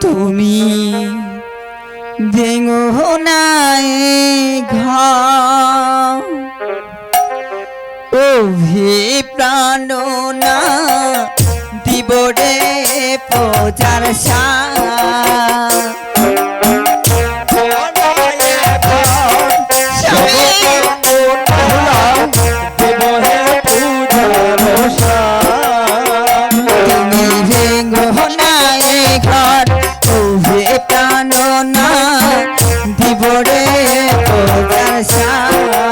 তুমি ভেঙো নাই ঘা ও প্রাণ না দিবরে পূজার সা যাইব রে তোর